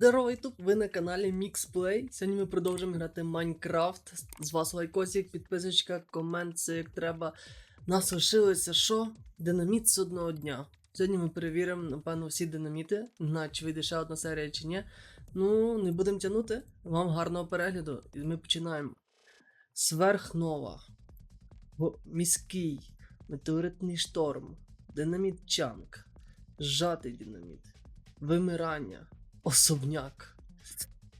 Здорово, Ютуб! Ви на каналі Mixplay. Сьогодні ми продовжуємо грати Майнкрафт. З вас лайкосик, підписочка, комент, все як треба. Нас лишилося що? Динаміт з одного дня. Сьогодні ми перевіримо, напевно, всі динаміти, на чи вийде ще одна серія чи ні. Ну, не будемо тягнути. Вам гарного перегляду. І ми починаємо. Сверхнова. Міський. Метеоритний шторм. Динаміт Чанк. Зжатий динаміт. Вимирання. Особняк.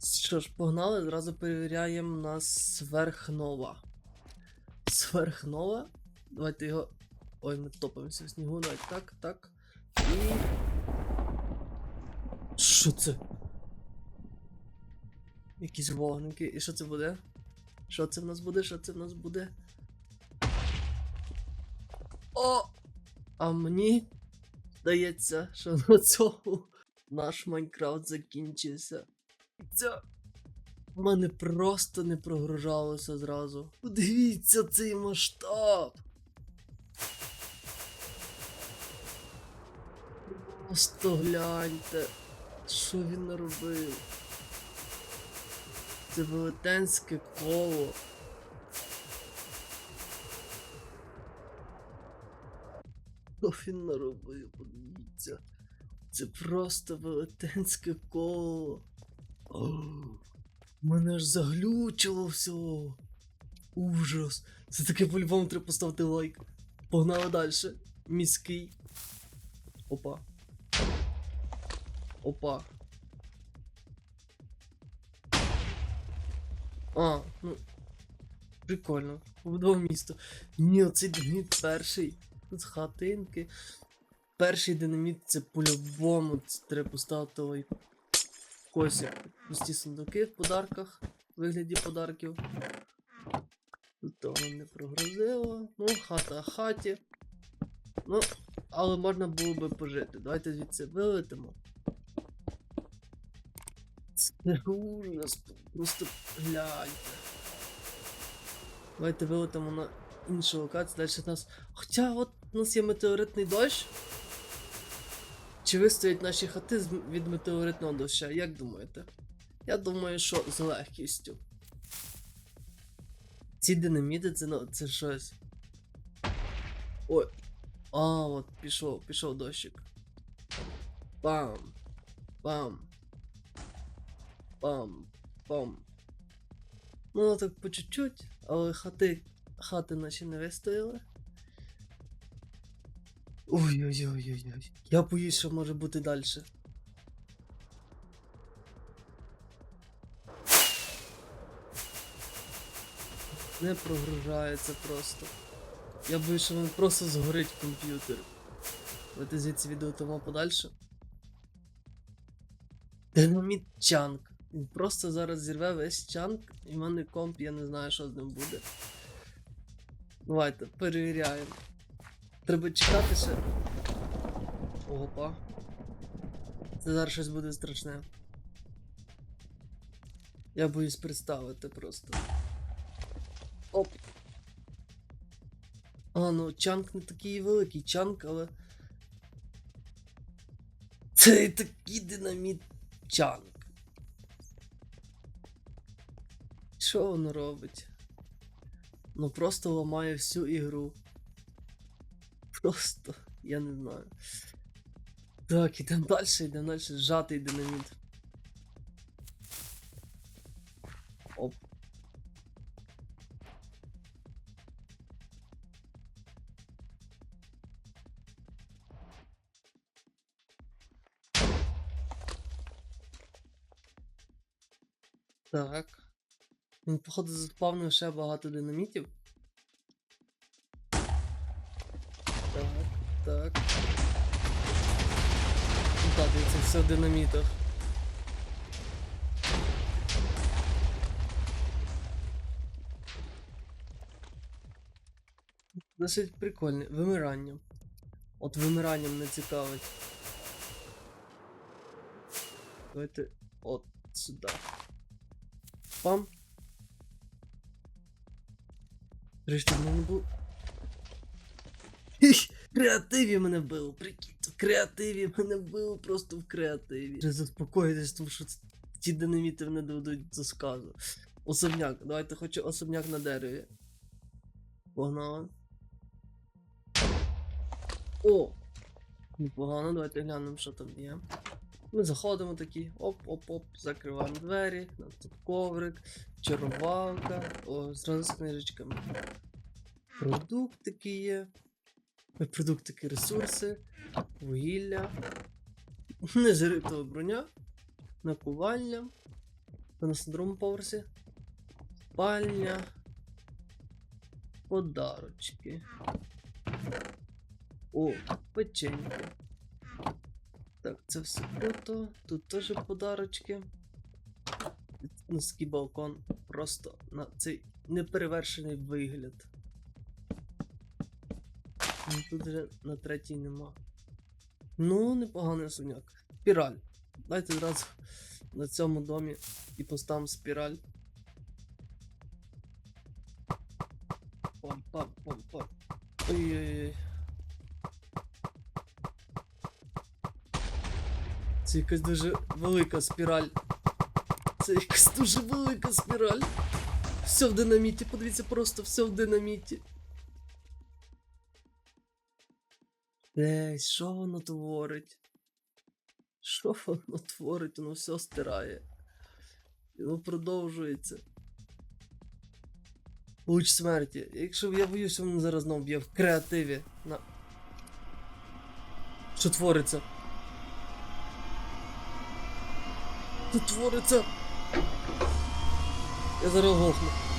Що ж, погнали, зразу перевіряємо на сверхнова. Сверхнова. Давайте його. Ой, ми топимося в снігу, навіть так, так. І. Що це? Якісь вогники. І що це буде? Що це в нас буде? Що це в нас буде? О! А мені здається, що на цьому наш Майнкрафт закінчився. Це мене просто не прогружалося зразу. Подивіться цей масштаб. Просто гляньте, що він наробив. Це велетенське коло. Що він наробив, подивіться. Це просто велетенське коло. О, мене аж заглючило все. Ужас. Це таке по-любому треба поставити лайк. Погнали далі. Міський. Опа. Опа. А, ну. Прикольно. Побудував місто. Ні, оцей динаміт перший. Тут хатинки. Перший динаміт це по-любому треба поставити. Косик. Пусті сундуки в подарках. В вигляді подарків. Того не прогрузило. Ну, хата хаті. Ну, але можна було би пожити. Давайте звідси вилетимо. Це ужас. Просто гляньте. Давайте вилетимо на іншу локацію. Далі нас. Хоча от у нас є метеоритний дощ. Чи вистоять наші хати від метеоритного доща? Як думаєте? Я думаю, що з легкістю. Ці динаміти це, ну, це щось. Ой. А, от пішов, пішов дощик. Бам. Бам. Бам. Бам. Ну, так по чуть-чуть, але хати, хати наші не вистояли. Ой-ой-ой-ой-ой. Я боюсь, що може бути далі. Не прогружається просто. Я боюсь, що він просто згорить комп'ютер. Давайте звідси відео подальше. Динаміт чанк. Він просто зараз зірве весь чанк, і в мене комп, я не знаю, що з ним буде. Давайте, перевіряємо. Треба чекати ще. Опа. Це зараз щось буде страшне. Я боюсь представити просто. Оп. А, ну чанк не такий великий чанк, але. Це такий динаміт чанк. Що воно робить? Ну просто ламає всю ігру. Просто, я не знаю. Так, ідемо далі, йдемо далі. Зжатий динаміт. Оп. Так. Він, походу, заспавнив ще багато динамітів. Все в динамітах. Досить прикольне. Вимирання. От вимирання мене цікавить. Давайте от сюди. Пам. Решті в мене було. Креативі мене вбило, прикиньте, в креативі мене вбило просто в креативі. Вже заспокоїтесь, тому що ті динаміти мене доведуть до сказу. Особняк, давайте хочу особняк на дереві. Погнали. О! Непогано, давайте глянемо, що там є. Ми заходимо такі, оп-оп-оп, закриваємо двері, у нас тут коврик, чарувалка, о, зразу з книжечками. Продуктики є. Продуктики, ресурси, вугілля, нежиритова броня, накування. Нас на другому поверсі. Спальня. Подарочки. О, печеньки. Так, це все круто. Тут теж подарочки. Низький балкон. Просто на цей неперевершений вигляд. Ну, Тут вже на третій нема. Ну, непоганий особняк. Спіраль. Давайте зразу на цьому домі і поставимо спіраль. Пам-пам-пам-пам. Ой-ой-ой. Це якась дуже велика спіраль. Це якась дуже велика спіраль. Все в динаміті, подивіться, просто все в динаміті. Десь, що воно творить? Що воно творить? Воно все стирає. Воно продовжується. Луч смерті. Якщо я боюсь, він зараз знову б'є в креативі. На... Що твориться? Що твориться? Я зараз глохну.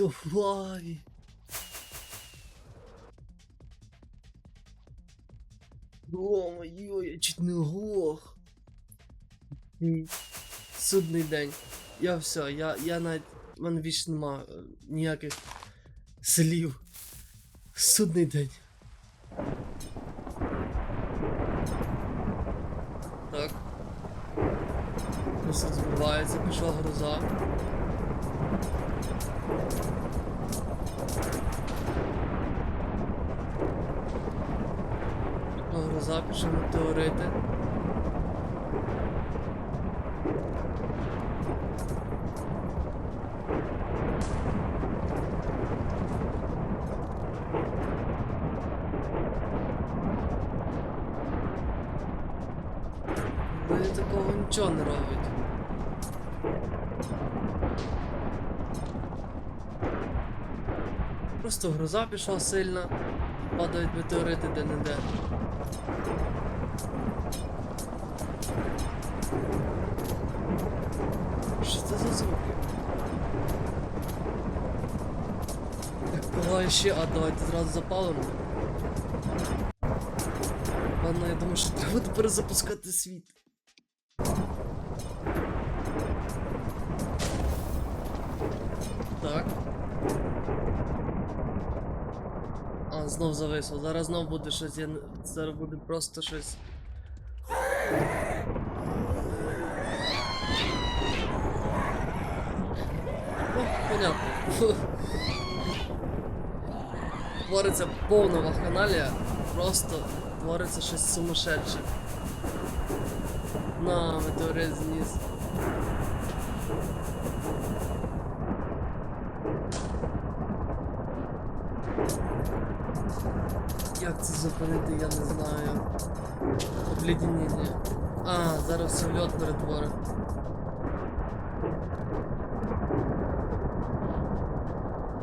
Все в лаві. О-моє, я чуть не глох. Судний день. Я все, я, я навіть. в мене більше нема е, ніяких слів. Судний день. Так. Просто збивається, пішла гроза. Гроза, пішли метеорити. Вони такого нічого не роблять. Просто гроза пішла сильна, падають метеорити де-не-де. Що це за звуки? Так, палає ще, а давайте зразу запалимо. Ладно, я думаю, що треба тепер запускати світ. Так. А, знов зависло. Зараз знов буде щось. Я... Зараз буде просто щось. Ну, понятно. Твориться повна вахханалія. Просто твориться щось сумасшедше. На, метеорит зніс. Як це зупинити, я не знаю. Обледеніння. А, зараз все льот перетворить.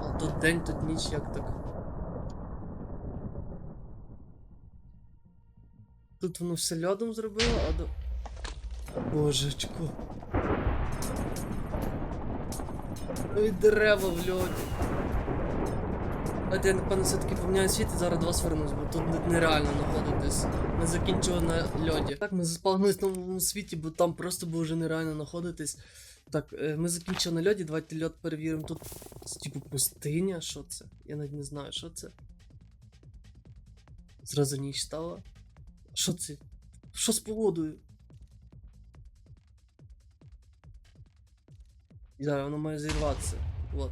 А тут день, тут ніч, як так. Тут воно все льодом зробило, а до. Божечко. Ой, дерева в льоді. Давайте я напевно все-таки поміняю світ і зараз до вас вернусь, бо тут нереально знаходитись. Ми закінчили на льоді. Так, ми заспавнились на новому світі, бо там просто було вже нереально знаходитись. Так, е, ми закінчили на льоді, давайте льод перевіримо. Тут типу пустиня, що це? Я навіть не знаю, що це. Зразу ніч стала. Що це? Що з погодою? Зараз воно має зірватися. Вот.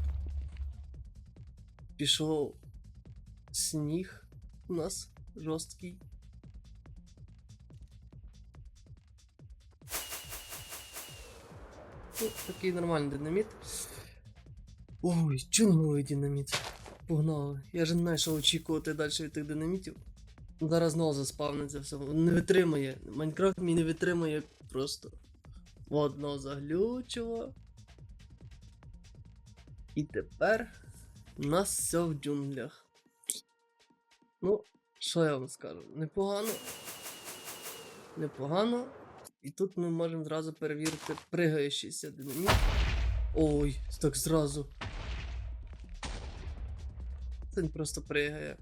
Пішов сніг у нас жорсткий. Ну, такий нормальний динаміт. Ой, чудовий динаміт. Погнали. Я ж не знаю, що очікувати далі від тих динамітів. Зараз знову заспавниться все. Не витримає. Майнкрафт мій не витримає просто. Одно заглючило. І тепер у нас все в джунглях. Ну, що я вам скажу? Непогано. Непогано. І тут ми можемо зразу перевірити пригаючийся динаміт. Ой, так зразу. Це просто пригає.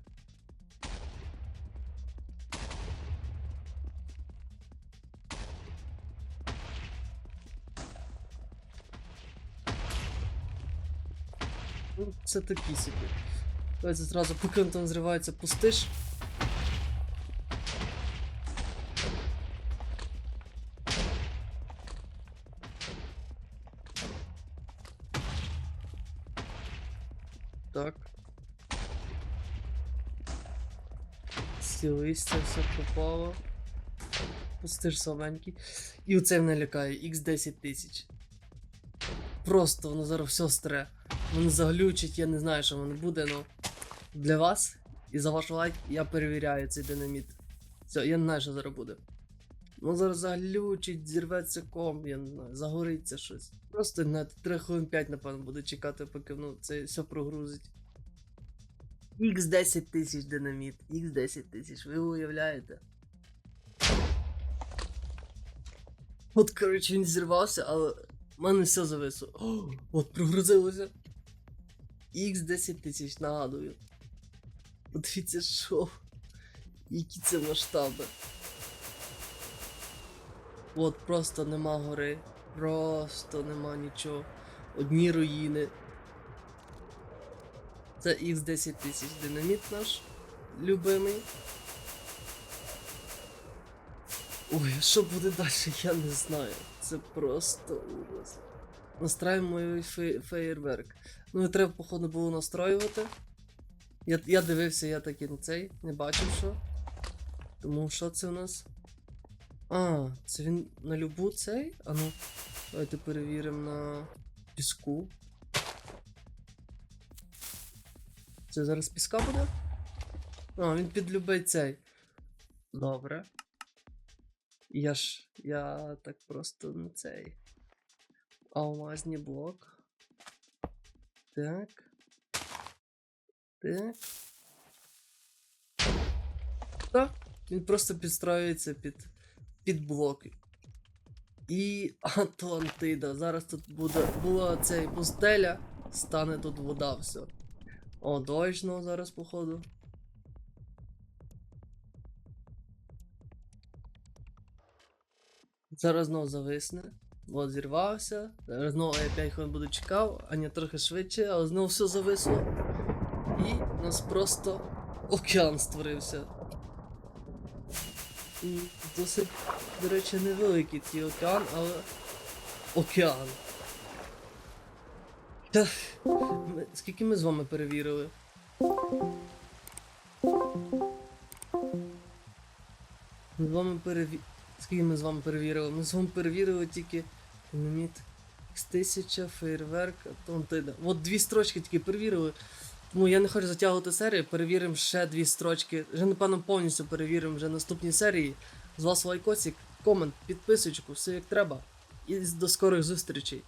Це такі собі. Давайте зразу, поки він там зривається, пустиш. Так. Всі листя, все пропало. Пустиш слабенький. І оце мене лякає, X10 тисяч. Просто воно зараз все стре. Воно заглючить, я не знаю, що воно буде, але для вас і за ваш лайк я перевіряю цей динаміт. Все, я не знаю, що зараз буде. Ну зараз заглючить, зірветься ком, я не знаю, загориться щось. Просто на 3 хвилин 5, напевно, буду чекати, поки ну, це все прогрузить. X10 тисяч динаміт, X10 тисяч, ви уявляєте? От, коротше, він зірвався, але в мене все зависло. О, от прогрузилося. X10 тисяч, нагадую. Подивіться, що. Які це масштаби. От просто нема гори. Просто нема нічого. Одні руїни. Це X10 тисяч динаміт наш любимий. Ой, а що буде далі, я не знаю. Це просто ужас. Настраємо фей феєрверк. Ну і треба, походу, було настроювати. Я, я дивився, я таки на цей, не бачив що. Тому що це у нас. А, це він на любу цей? А ну, давайте перевіримо на піску. Це зараз піска буде? А, він під любий цей. Добре. Я ж. Я так просто не цей. Алмазний блок. Так. Так. Так. Він просто підстроюється під, під блоки. І Атлантида. Зараз тут буде була цей пустеля, стане тут вода, все. О, дощ зараз, походу. Зараз знов зависне. От зірвався. Знову я 5 хвилин буду чекав, а не трохи швидше, але знову все зависло. І у нас просто океан створився. І досить, до речі, невеликий цей океан, але океан. Та, ми, скільки ми з вами перевірили? Ми з вами переві... Скільки ми з вами перевірили? Ми з вами перевірили тільки динаміт X1000, фейерверк, Атлантида. От дві строчки тільки перевірили. Тому я не хочу затягувати серію, перевіримо ще дві строчки. Вже напевно повністю перевіримо вже наступні серії. З вас лайкосик, комент, підписочку, все як треба. І до скорих зустрічей.